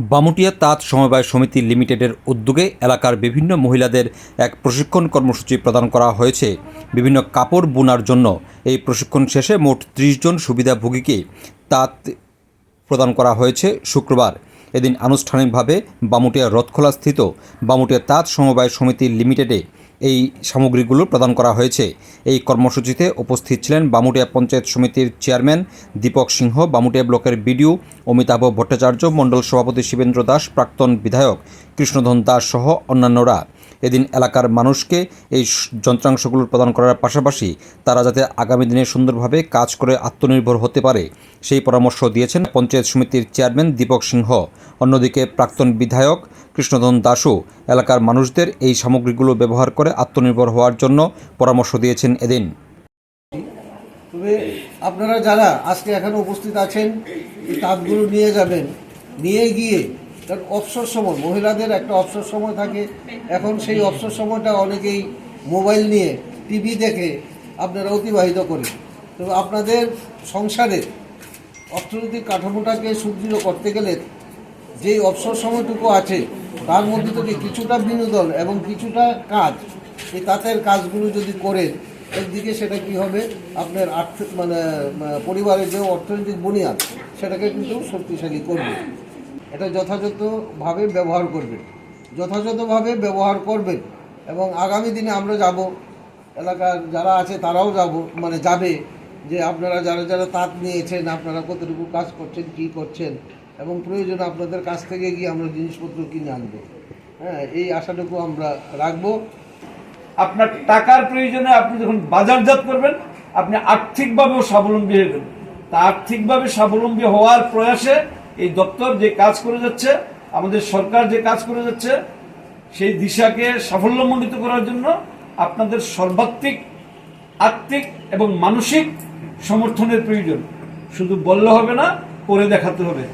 বামুটিয়া তাঁত সমবায় সমিতি লিমিটেডের উদ্যোগে এলাকার বিভিন্ন মহিলাদের এক প্রশিক্ষণ কর্মসূচি প্রদান করা হয়েছে। বিভিন্ন কাপড় বোনার জন্য এই প্রশিক্ষণ শেষে মোট ত্রিশ জন সুবিধাভোগীকে তাঁত প্রদান করা হয়েছে শুক্রবার। এদিন আনুষ্ঠানিকভাবে বামুটিয়া রথখোলাস্থিত বামুটিয়া তাঁত সমবায় সমিতি লিমিটেডে এই সামগ্রীগুলো প্রদান করা হয়েছে। এই কর্মসূচিতে উপস্থিত ছিলেন বামুটিয়া পঞ্চায়েত সমিতির চেয়ারম্যান দীপক সিংহ, বামুটিয়া ব্লকের বিডিও অমিতাভ ভট্টাচার্য, মণ্ডল সভাপতি শিবেন্দ্র দাস, প্রাক্তন বিধায়ক কৃষ্ণধন দাস সহ অন্যান্যরা। এদিন এলাকার মানুষকে এই যন্ত্রাংশগুলো প্রদান করার পাশাপাশি তারা যাতে আগামী দিনে সুন্দরভাবে কাজ করে আত্মনির্ভর হতে পারে, সেই পরামর্শ দিয়েছেন পঞ্চায়েত সমিতির চেয়ারম্যান দীপক সিংহ। অন্যদিকে প্রাক্তন বিধায়ক কৃষ্ণধন দাসও এলাকার মানুষদের এই সামগ্রীগুলো ব্যবহার করে আত্মনির্ভর হওয়ার জন্য পরামর্শ দিয়েছেন এদিন। তবে আপনারা যারা আজকে এখানে উপস্থিত আছেন, এই তাঁতগুলো নিয়ে যাবেন, নিয়ে গিয়ে কারণ অবসর সময়, মহিলাদের একটা অবসর সময় থাকে। এখন সেই অবসর সময়টা অনেকেই মোবাইল নিয়ে টিভি দেখে আপনারা অতিবাহিত করেন তো আপনাদের সংসারের অর্থনৈতিক কাঠামোটাকে সুদৃঢ় করতে গেলে যেই অবসর সময়টুকু আছে, তার মধ্যে থেকে কিছুটা বিনোদন এবং কিছুটা কাজ এই তাঁতের কাজগুলো যদি করেন একদিকে সেটা কি হবে? আপনার আর্থিক মানে পরিবারের যে অর্থনৈতিক বুনিয়াদ, সেটাকে কিন্তু শক্তিশালী করবে। এটা যথাযথভাবে ব্যবহার করবেন যথাযথভাবে ব্যবহার করবেন এবং আগামী দিনে আমরা যাব, এলাকার যারা আছে তারাও যাব মানে যাবে যে আপনারা যারা যারা তাঁত নিয়েছেন, আপনারা কতটুকু কাজ করছেন, কি করছেন, এবং প্রয়োজনে আপনাদের কাছ থেকে গিয়ে আমরা জিনিসপত্র কিনে আনব। হ্যাঁ এই আশাটুকু আমরা রাখব। আপনার টাকার প্রয়োজনে আপনি যখন বাজারজাত করবেন, আপনি আর্থিকভাবেও স্বাবলম্বী হবেন তা আর্থিকভাবে স্বাবলম্বী হওয়ার প্রয়াসে এই দপ্তর যে কাজ করে যাচ্ছে, আমাদের সরকার যে কাজ করে যাচ্ছে, সেই দিশাকে সাফল্যমণ্ডিত করার জন্য আপনাদের সর্বাত্মিক আত্মিক এবং মানসিক সমর্থনের প্রয়োজন। শুধু বললে হবে না, করে দেখাতে হবে।